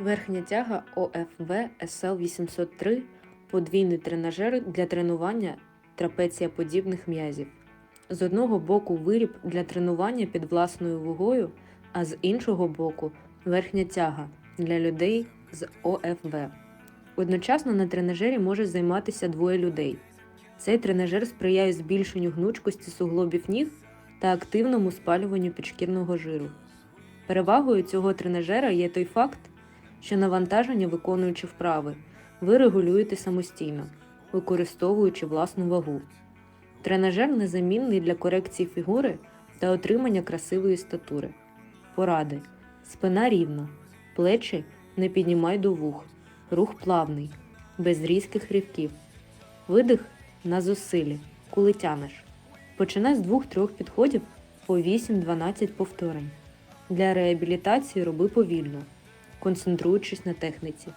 Верхня тяга ОФВ СЛ 803 подвійний тренажер для тренування трапецієподібних м'язів. З одного боку виріб для тренування під власною вагою, а з іншого боку верхня тяга для людей з ОФВ. Одночасно на тренажері може займатися двоє людей. Цей тренажер сприяє збільшенню гнучкості суглобів ніг та активному спалюванню підшкірного жиру. Перевагою цього тренажера є той факт, що навантаження, виконуючи вправи, ви регулюєте самостійно, використовуючи власну вагу. Тренажер незамінний для корекції фігури та отримання красивої статури. Поради: спина рівна, плечі не піднімай до вух, рух плавний, без різких ривків. Видих на зусиллі, коли тянеш. Починай з 2-3 підходів по 8-12 повторень. Для реабілітації роби повільно, концентруючись на техніці.